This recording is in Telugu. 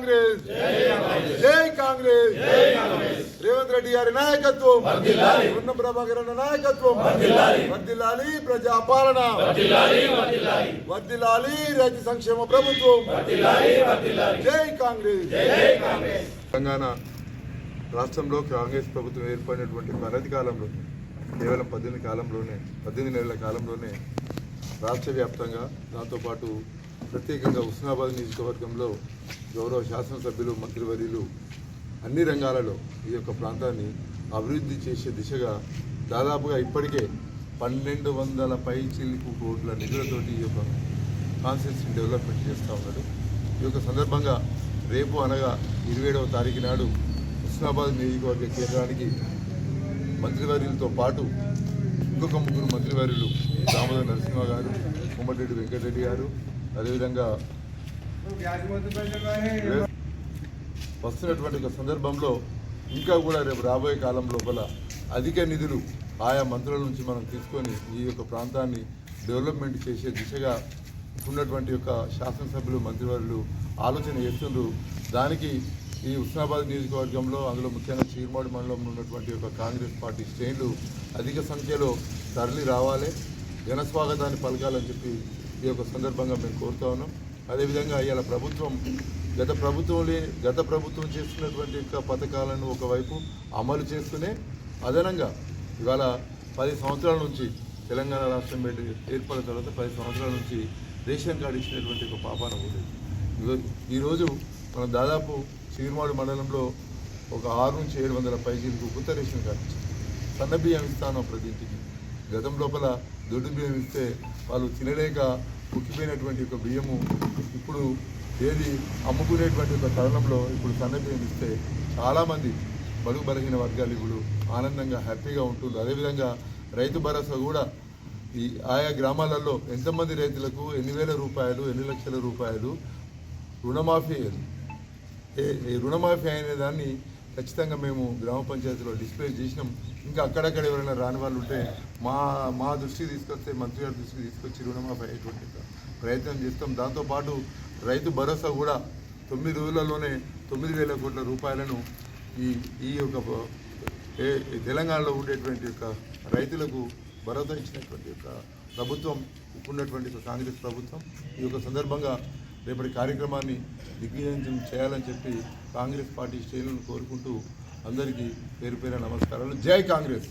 కాంగ్రెస్. జై కాంగ్రెస్. రేవంత్ రెడ్డి గారి నాయకత్వం. ఉన్న ప్రభాకర్ నాయకత్వం. వర్దిలాలి ప్రజా పాలన వర్దిల్లాలి రైతు సంక్షేమ ప్రభుత్వం. జై కాంగ్రెస్. తెలంగాణ రాష్ట్రంలో కాంగ్రెస్ ప్రభుత్వం ఏర్పడినటువంటి అనతి కాలంలో కేవలం పద్దెనిమిది కాలంలోనే పద్దెనిమిది నెలల కాలంలోనే రాష్ట్ర వ్యాప్తంగా దాంతోపాటు ప్రత్యేకంగా హుస్నాబాద్ నియోజకవర్గంలో గౌరవ శాసనసభ్యులు మంత్రివర్యులు అన్ని రంగాలలో ఈ యొక్క ప్రాంతాన్ని అభివృద్ధి చేసే దిశగా దాదాపుగా ఇప్పటికే పన్నెండు వందల పై చిలుకు కోట్ల నిధులతోటి ఈ యొక్క కాన్స్టిట్యూన్సీని డెవలప్మెంట్ చేస్తూ ఉన్నాడు. ఈ యొక్క సందర్భంగా రేపు అనగా ఇరవై ఏడవ తారీఖు నాడు హుస్నాబాద్ నియోజకవర్గ కేంద్రానికి మంత్రివర్యులతో పాటు ఇంకొక ముగ్గురు మంత్రివర్యులు దామోదర్ నరసింహ గారు కోమటిరెడ్డి వెంకటరెడ్డి గారు అదేవిధంగా వస్తున్నటువంటి సందర్భంలో ఇంకా కూడా రేపు రాబోయే కాలం లోపల అధిక నిధులు ఆయా మంత్రుల నుంచి మనం తీసుకొని ఈ యొక్క ప్రాంతాన్ని డెవలప్మెంట్ చేసే దిశగా ఉన్నటువంటి యొక్క శాసనసభ్యులు మంత్రివర్యులు ఆలోచన చేస్తుండ్రు. దానికి ఈ ఉస్నాబాద్ నియోజకవర్గంలో అందులో ముఖ్యంగా చీర్మాడి మండలంలో ఉన్నటువంటి యొక్క కాంగ్రెస్ పార్టీ శ్రేణులు అధిక సంఖ్యలో తరలి రావాలి జనస్వాగతాన్ని పలకాలని చెప్పి ఈ యొక్క సందర్భంగా మేము కోరుతా ఉన్నాం. అదేవిధంగా ఇవాళ ప్రభుత్వం గత ప్రభుత్వంలో గత ప్రభుత్వం చేస్తున్నటువంటి యొక్క పథకాలను ఒకవైపు అమలు చేస్తూనే అదనంగా ఇవాళ పది సంవత్సరాల నుంచి తెలంగాణ రాష్ట్రం ఏర్ప- ఏర్పడిన తర్వాత పది సంవత్సరాల నుంచి రేషన్ కార్డు ఇచ్చినటువంటి ఒక పాపాన ఉంది ఈరోజు మనం దాదాపు చీరుమాడు మండలంలో ఒక ఆరు నుంచి ఏడు వందల పైసలకు కొత్త రేషన్ కార్డు ఇచ్చింది. సన్నబియ్యం ఇస్తాను ప్రతి ఇంటికి గతం లోపల దొడ్డు బియ్యం ఇస్తే వాళ్ళు తినలేక ఉక్కిపోయినటువంటి ఒక బియ్యము ఇప్పుడు ఏది అమ్ముకునేటువంటి ఒక తరుణంలో ఇప్పుడు సన్న బియ్యం ఇస్తే చాలామంది బడుగు బలహీన వర్గాలు ఇప్పుడు ఆనందంగా హ్యాపీగా ఉంటుంది అదేవిధంగా రైతు భరోసా కూడా ఈ ఆయా గ్రామాలలో ఎంతమంది రైతులకు ఎన్ని వేల రూపాయలు ఎన్ని లక్షల రూపాయలు రుణమాఫీ ఏ- రుణమాఫీ అనే దాన్ని ఖచ్చితంగా మేము గ్రామ పంచాయతీలో డిస్ప్లే చేసినాం. ఇంకా అక్కడక్కడ ఎవరైనా రాని వాళ్ళు ఉంటే మా మా దృష్టికి తీసుకొస్తే మంత్రి గారి దృష్టికి తీసుకొచ్చి రుణమాఫీ అయ్యేటువంటి ప్రయత్నం చేస్తాం. దాంతోపాటు రైతు భరోసా కూడా తొమ్మిది రోజులలోనే తొమ్మిది వేల కోట్ల రూపాయలను ఈ ఈ యొక్క తెలంగాణలో ఉండేటువంటి యొక్క రైతులకు భరోసా ఇచ్చినటువంటి యొక్క ప్రభుత్వం ఉన్నటువంటి ఒక కాంగ్రెస్ ప్రభుత్వం ఈ యొక్క సందర్భంగా రేపటి కార్యక్రమాన్ని దిగ్విజయం చేయాలని చెప్పి కాంగ్రెస్ పార్టీ శ్రేణులను కోరుకుంటూ అందరికీ పేరు పేరు నమస్కారాలు. జై కాంగ్రెస్.